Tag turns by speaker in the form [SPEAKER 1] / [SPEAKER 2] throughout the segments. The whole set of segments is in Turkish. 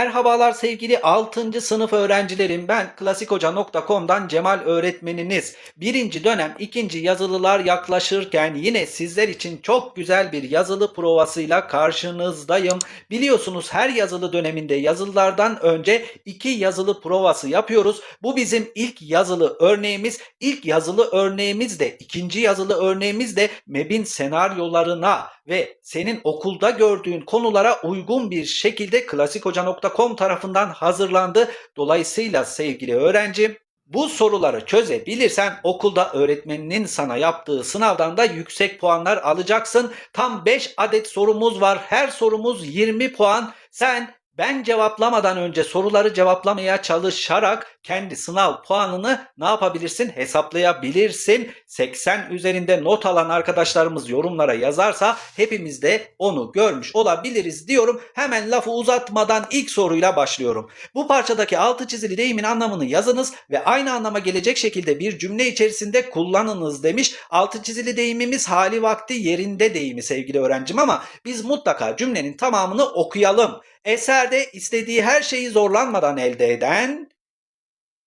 [SPEAKER 1] Merhabalar sevgili 6. sınıf öğrencilerim. Ben klasikhoca.com'dan Cemal öğretmeniniz. Birinci dönem ikinci yazılılar yaklaşırken yine sizler için çok güzel bir yazılı provasıyla karşınızdayım. Biliyorsunuz her yazılı döneminde yazılılardan önce iki yazılı provası yapıyoruz. Bu bizim ilk yazılı örneğimiz. İlk yazılı örneğimiz de ikinci yazılı örneğimiz de MEB'in senaryolarına ve senin okulda gördüğün konulara uygun bir şekilde klasikhoca.com tarafından hazırlandı. Dolayısıyla sevgili öğrencim bu soruları çözebilirsen okulda öğretmeninin sana yaptığı sınavdan da yüksek puanlar alacaksın. Tam 5 adet sorumuz var. Her sorumuz 20 puan. Sen ben cevaplamadan önce soruları cevaplamaya çalışarak kendi sınav puanını ne yapabilirsin? Hesaplayabilirsin. 80 üzerinde not alan arkadaşlarımız yorumlara yazarsa hepimiz de onu görmüş olabiliriz diyorum. Hemen lafı uzatmadan ilk soruyla başlıyorum. Bu parçadaki altı çizili deyimin anlamını yazınız ve aynı anlama gelecek şekilde bir cümle içerisinde kullanınız demiş. Altı çizili deyimimiz hali vakti yerinde deyimi sevgili öğrencim ama biz mutlaka cümlenin tamamını okuyalım. Eserde istediği her şeyi zorlanmadan elde eden,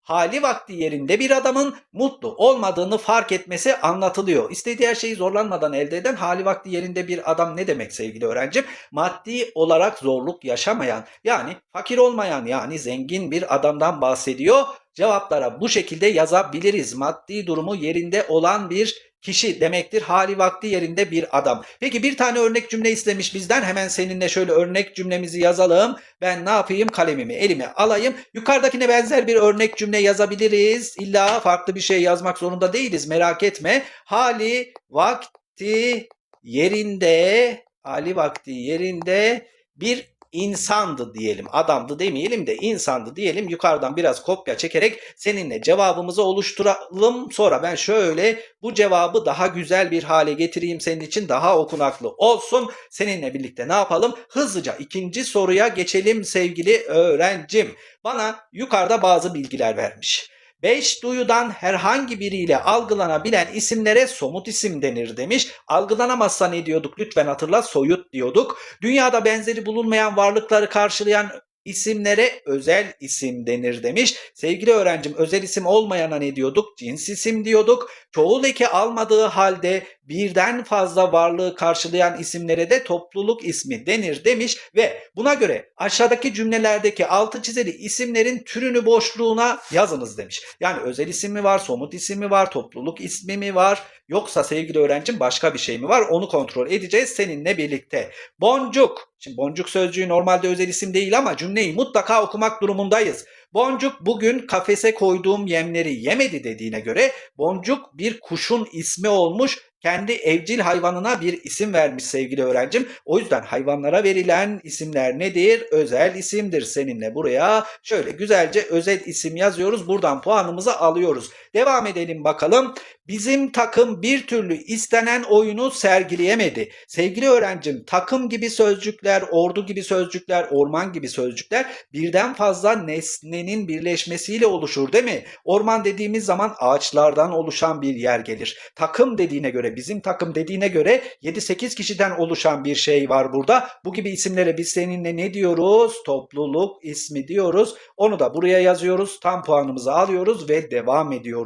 [SPEAKER 1] hali vakti yerinde bir adamın mutlu olmadığını fark etmesi anlatılıyor. İstediği her şeyi zorlanmadan elde eden hali vakti yerinde bir adam ne demek sevgili öğrencim? Maddi olarak zorluk yaşamayan yani fakir olmayan yani zengin bir adamdan bahsediyor. Cevaplara bu şekilde yazabiliriz. Maddi durumu yerinde olan bir kişi demektir. Hali vakti yerinde bir adam. Peki bir tane örnek cümle istemiş bizden. Hemen seninle şöyle örnek cümlemizi yazalım. Ben ne yapayım? Kalemimi elime alayım. Yukarıdakine benzer bir örnek cümle yazabiliriz. İlla farklı bir şey yazmak zorunda değiliz. Merak etme. Hali vakti yerinde hali vakti yerinde bir insandı diyelim. Adamdı demeyelim de insandı diyelim. Yukarıdan biraz kopya çekerek seninle cevabımızı oluşturalım. Sonra ben şöyle bu cevabı daha güzel bir hale getireyim senin için daha okunaklı olsun. Seninle birlikte ne yapalım? Hızlıca ikinci soruya geçelim sevgili öğrencim. Bana yukarıda bazı bilgiler vermiş. Beş duyudan herhangi biriyle algılanabilen isimlere somut isim denir demiş. Algılanamazsa ne diyorduk lütfen hatırla soyut diyorduk. Dünyada benzeri bulunmayan varlıkları karşılayan isimlere özel isim denir demiş. Sevgili öğrencim özel isim olmayana ne diyorduk? Cins isim diyorduk. Çoğul eki almadığı halde birden fazla varlığı karşılayan isimlere de topluluk ismi denir demiş ve buna göre aşağıdaki cümlelerdeki altı çizili isimlerin türünü boşluğuna yazınız demiş. Yani özel isim mi var, somut isim mi var, topluluk ismi mi var yoksa sevgili öğrencim başka bir şey mi var onu kontrol edeceğiz seninle birlikte. Boncuk. Şimdi boncuk sözcüğü normalde özel isim değil ama cümleyi mutlaka okumak durumundayız. Boncuk bugün kafese koyduğum yemleri yemedi dediğine göre boncuk bir kuşun ismi olmuş kendi evcil hayvanına bir isim vermiş sevgili öğrencim. O yüzden hayvanlara verilen isimler nedir? Özel isimdir. Seninle buraya şöyle güzelce özel isim yazıyoruz. Buradan puanımızı alıyoruz. Devam edelim bakalım. Bizim takım bir türlü istenen oyunu sergileyemedi. Sevgili öğrencim takım gibi sözcükler, ordu gibi sözcükler, orman gibi sözcükler birden fazla nesnenin birleşmesiyle oluşur değil mi? Orman dediğimiz zaman ağaçlardan oluşan bir yer gelir. Takım dediğine göre, bizim takım dediğine göre 7-8 kişiden oluşan bir şey var burada. Bu gibi isimlere biz seninle ne diyoruz? Topluluk ismi diyoruz. Onu da buraya yazıyoruz. Tam puanımızı alıyoruz ve devam ediyoruz.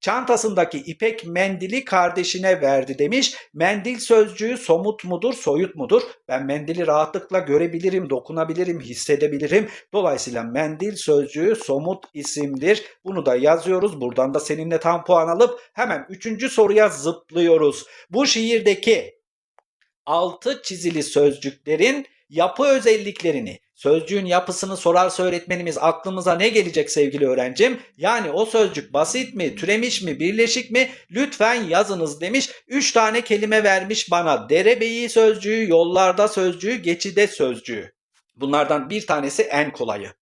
[SPEAKER 1] Çantasındaki ipek mendili kardeşine verdi demiş. Mendil sözcüğü somut mudur, soyut mudur? Ben mendili rahatlıkla görebilirim, dokunabilirim, hissedebilirim. Dolayısıyla mendil sözcüğü somut isimdir. Bunu da yazıyoruz. Buradan da seninle tam puan alıp hemen üçüncü soruya zıplıyoruz. Bu şiirdeki altı çizili sözcüklerin yapı özelliklerini, sözcüğün yapısını sorarsa öğretmenimiz aklımıza ne gelecek sevgili öğrencim? Yani o sözcük basit mi, türemiş mi, birleşik mi? Lütfen yazınız demiş. Üç tane kelime vermiş bana. Derebeyi sözcüğü, yollarda sözcüğü, geçide sözcüğü. Bunlardan bir tanesi en kolayı.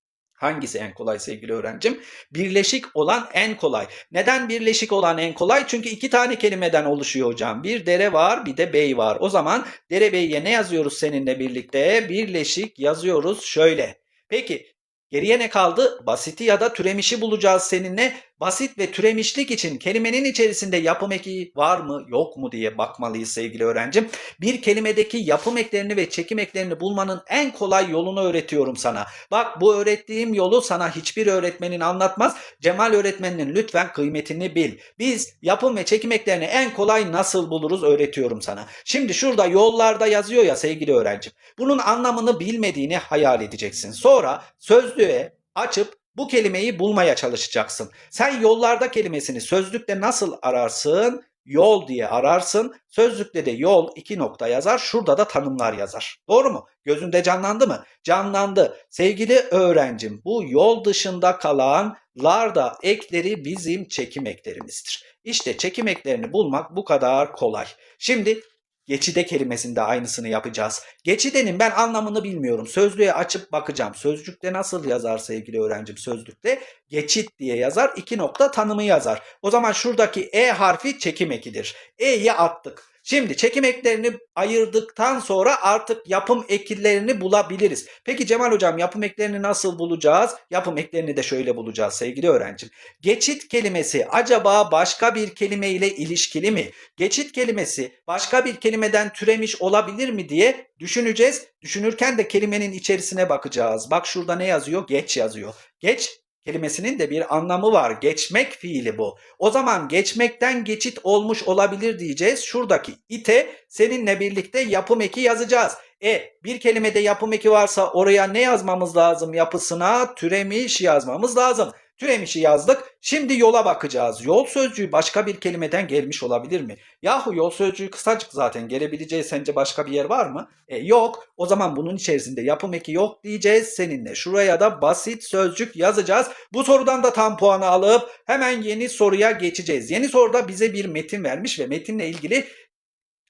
[SPEAKER 1] Hangisi en kolay sevgili öğrencim? Birleşik olan en kolay. Neden birleşik olan en kolay? Çünkü iki tane kelimeden oluşuyor hocam. Bir dere var bir de bey var. O zaman derebeyye ne yazıyoruz seninle birlikte? Birleşik yazıyoruz şöyle. Peki geriye ne kaldı? Basiti ya da türemişi bulacağız seninle. Basit ve türemişlik için kelimenin içerisinde yapım eki var mı yok mu diye bakmalıyız sevgili öğrencim. Bir kelimedeki yapım eklerini ve çekim eklerini bulmanın en kolay yolunu öğretiyorum sana. Bak bu öğrettiğim yolu sana hiçbir öğretmenin anlatmaz. Cemal öğretmeninin lütfen kıymetini bil. Biz yapım ve çekim eklerini en kolay nasıl buluruz öğretiyorum sana. Şimdi şurada yollarda yazıyor ya sevgili öğrencim. Bunun anlamını bilmediğini hayal edeceksin. Sonra sözlüğe açıp bu kelimeyi bulmaya çalışacaksın. Sen yollarda kelimesini sözlükte nasıl ararsın? Yol diye ararsın. Sözlükte de yol iki nokta yazar. Şurada da tanımlar yazar. Doğru mu? Gözünde canlandı mı? Canlandı. Sevgili öğrencim bu yol dışında kalan lar da ekleri bizim çekim eklerimizdir. İşte çekim eklerini bulmak bu kadar kolay. Şimdi Geçide kelimesinde aynısını yapacağız. Geçidenin ben anlamını bilmiyorum. Sözlüğe açıp bakacağım. Sözlükte nasıl yazar sevgili öğrencim sözlükte? Geçit diye yazar. iki nokta tanımı yazar. O zaman şuradaki E harfi çekim ekidir. E'yi attık. Şimdi çekim eklerini ayırdıktan sonra artık yapım eklerini bulabiliriz. Peki Cemal hocam yapım eklerini nasıl bulacağız? Yapım eklerini de şöyle bulacağız sevgili öğrencim. Geçit kelimesi acaba başka bir kelime ile ilişkili mi? Geçit kelimesi başka bir kelimeden türemiş olabilir mi diye düşüneceğiz. Düşünürken de kelimenin içerisine bakacağız. Bak şurada ne yazıyor? Geç yazıyor. Geç kelimesinin de bir anlamı var. Geçmek fiili bu. O zaman geçmekten geçit olmuş olabilir diyeceğiz. Şuradaki ite seninle birlikte yapım eki yazacağız. E bir kelimede yapım eki varsa oraya ne yazmamız lazım yapısına? Türemiş yazmamız lazım. Türemişi yazdık. Şimdi yola bakacağız. Yol sözcüğü başka bir kelimeden gelmiş olabilir mi? Yahu yol sözcüğü kısacık zaten. Gelebileceği sence başka bir yer var mı? E, yok. O zaman bunun içerisinde yapım eki yok diyeceğiz seninle. Şuraya da basit sözcük yazacağız. Bu sorudan da tam puanı alıp hemen yeni soruya geçeceğiz. Yeni soruda bize bir metin vermiş ve metinle ilgili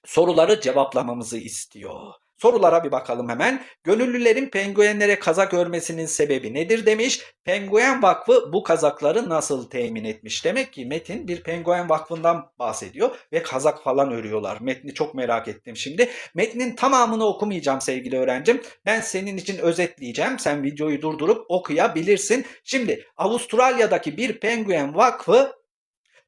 [SPEAKER 1] soruları cevaplamamızı istiyor. Sorulara bir bakalım hemen. Gönüllülerin penguenlere kazak örmesinin sebebi nedir demiş. Penguen Vakfı bu kazakları nasıl temin etmiş? Demek ki Metin bir penguen vakfından bahsediyor ve kazak falan örüyorlar. Metni çok merak ettim şimdi. Metnin tamamını okumayacağım sevgili öğrencim. Ben senin için özetleyeceğim. Sen videoyu durdurup okuyabilirsin. Şimdi Avustralya'daki bir penguen vakfı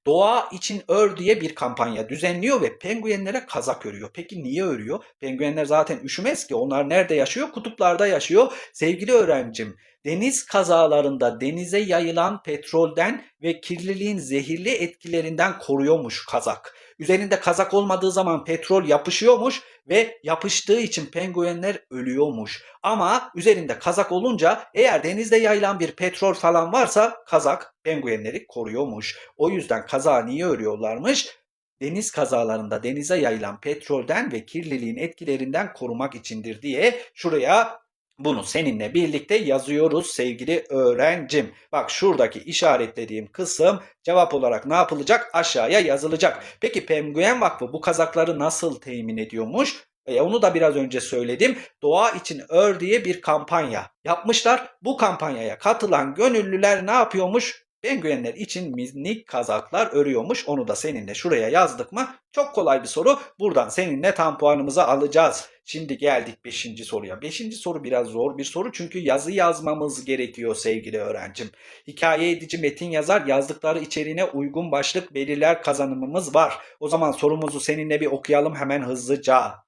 [SPEAKER 1] Doğa için ör diye bir kampanya düzenliyor ve penguenlere kazak örüyor. Peki niye örüyor? Penguenler zaten üşümez ki. Onlar nerede yaşıyor? Kutuplarda yaşıyor. Sevgili öğrencim, deniz kazalarında denize yayılan petrolden ve kirliliğin zehirli etkilerinden koruyormuş kazak. Üzerinde kazak olmadığı zaman petrol yapışıyormuş ve yapıştığı için penguenler ölüyormuş. Ama üzerinde kazak olunca eğer denizde yayılan bir petrol falan varsa kazak penguenleri koruyormuş. O yüzden kazağı niye örüyorlarmış? Deniz kazalarında denize yayılan petrolden ve kirliliğin etkilerinden korumak içindir diye şuraya bunu seninle birlikte yazıyoruz sevgili öğrencim. Bak şuradaki işaretlediğim kısım cevap olarak ne yapılacak? Aşağıya yazılacak. Peki Penguen Vakfı bu kazakları nasıl temin ediyormuş? E, onu da biraz önce söyledim. Doğa için ör diye bir kampanya yapmışlar. Bu kampanyaya katılan gönüllüler ne yapıyormuş? Penguenler için minik kazaklar örüyormuş. Onu da seninle şuraya yazdık mı? Çok kolay bir soru. Buradan seninle tam puanımızı alacağız. Şimdi geldik 5. soruya. 5. soru biraz zor bir soru çünkü yazı yazmamız gerekiyor sevgili öğrencim. Hikaye edici metin yazar yazdıkları içeriğine uygun başlık belirler kazanımımız var. O zaman sorumuzu seninle bir okuyalım hemen hızlıca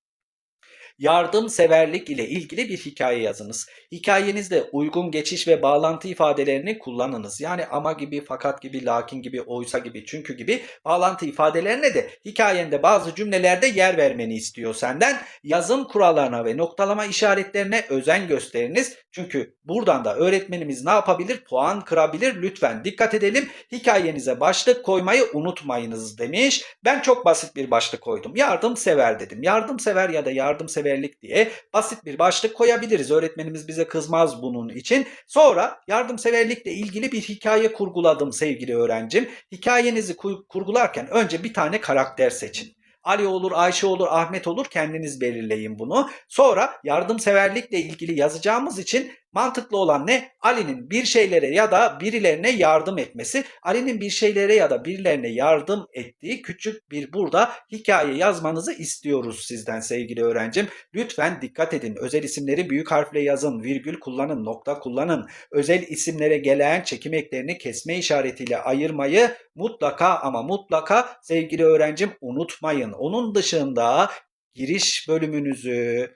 [SPEAKER 1] yardımseverlik ile ilgili bir hikaye yazınız. Hikayenizde uygun geçiş ve bağlantı ifadelerini kullanınız. Yani ama gibi, fakat gibi, lakin gibi, oysa gibi, çünkü gibi bağlantı ifadelerine de hikayende bazı cümlelerde yer vermeni istiyor senden. Yazım kurallarına ve noktalama işaretlerine özen gösteriniz. Çünkü buradan da öğretmenimiz ne yapabilir? Puan kırabilir. Lütfen dikkat edelim. Hikayenize başlık koymayı unutmayınız demiş. Ben çok basit bir başlık koydum. Yardımsever dedim. Yardımsever ya da yardımseverlik diye basit bir başlık koyabiliriz. Öğretmenimiz bize kızmaz bunun için. Sonra yardımseverlikle ilgili bir hikaye kurguladım sevgili öğrencim. Hikayenizi kurgularken önce bir tane karakter seçin. Ali olur, Ayşe olur, Ahmet olur kendiniz belirleyin bunu. Sonra yardımseverlikle ilgili yazacağımız için Mantıklı olan ne? Ali'nin bir şeylere ya da birilerine yardım etmesi. Ali'nin bir şeylere ya da birilerine yardım ettiği küçük bir burada hikaye yazmanızı istiyoruz sizden sevgili öğrencim. Lütfen dikkat edin. Özel isimleri büyük harfle yazın, virgül kullanın, nokta kullanın. Özel isimlere gelen çekim eklerini kesme işaretiyle ayırmayı mutlaka ama mutlaka sevgili öğrencim unutmayın. Onun dışında giriş bölümünüzü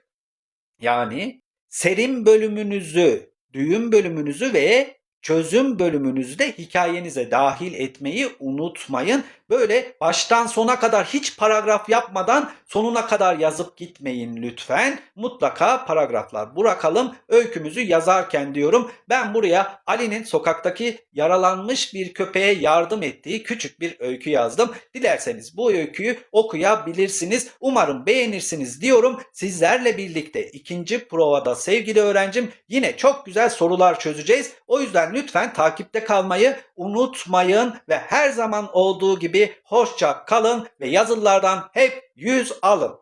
[SPEAKER 1] yani serim bölümünüzü, düğüm bölümünüzü ve çözüm bölümünüzü de hikayenize dahil etmeyi unutmayın. Böyle baştan sona kadar hiç paragraf yapmadan sonuna kadar yazıp gitmeyin lütfen. Mutlaka paragraflar bırakalım öykümüzü yazarken diyorum. Ben buraya Ali'nin sokaktaki yaralanmış bir köpeğe yardım ettiği küçük bir öykü yazdım. Dilerseniz bu öyküyü okuyabilirsiniz. Umarım beğenirsiniz diyorum. Sizlerle birlikte ikinci provada sevgili öğrencim yine çok güzel sorular çözeceğiz. O yüzden lütfen takipte kalmayı unutmayın ve her zaman olduğu gibi hoşça kalın ve yazılardan hep yüz alın.